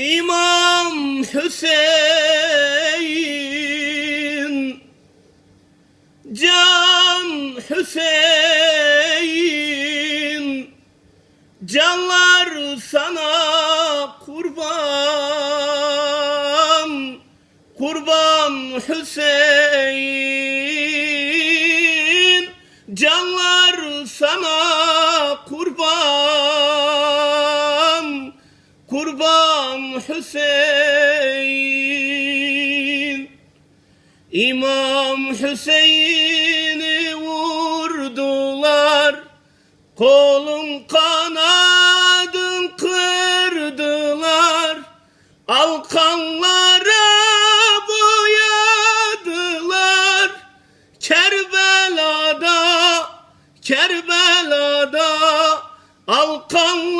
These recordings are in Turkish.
İmam Hüseyin. Can Hüseyin. Canlar sana kurban. Kurban Hüseyin. Canlar sana kurban Kurban Hüseyin. İmam Hüseyin'i vurdular. Kolun kanadın kırdılar. Alkanlara boyadılar. Kerbela'da Kerbela'da Alkanlara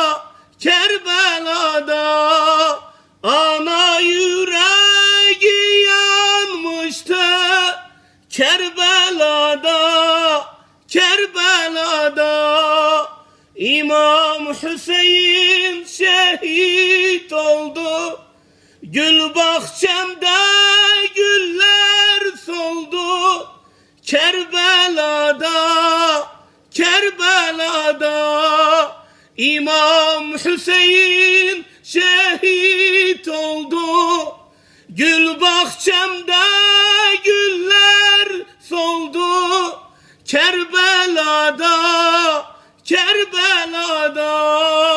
Kerbela'da Kerbela'da İmam Hüseyin şehit oldu. Gül bahçemde güller soldu. Kerbela'da Kerbela'da İmam Hüseyin şehit oldu. Gül bahçemde Kerbela'da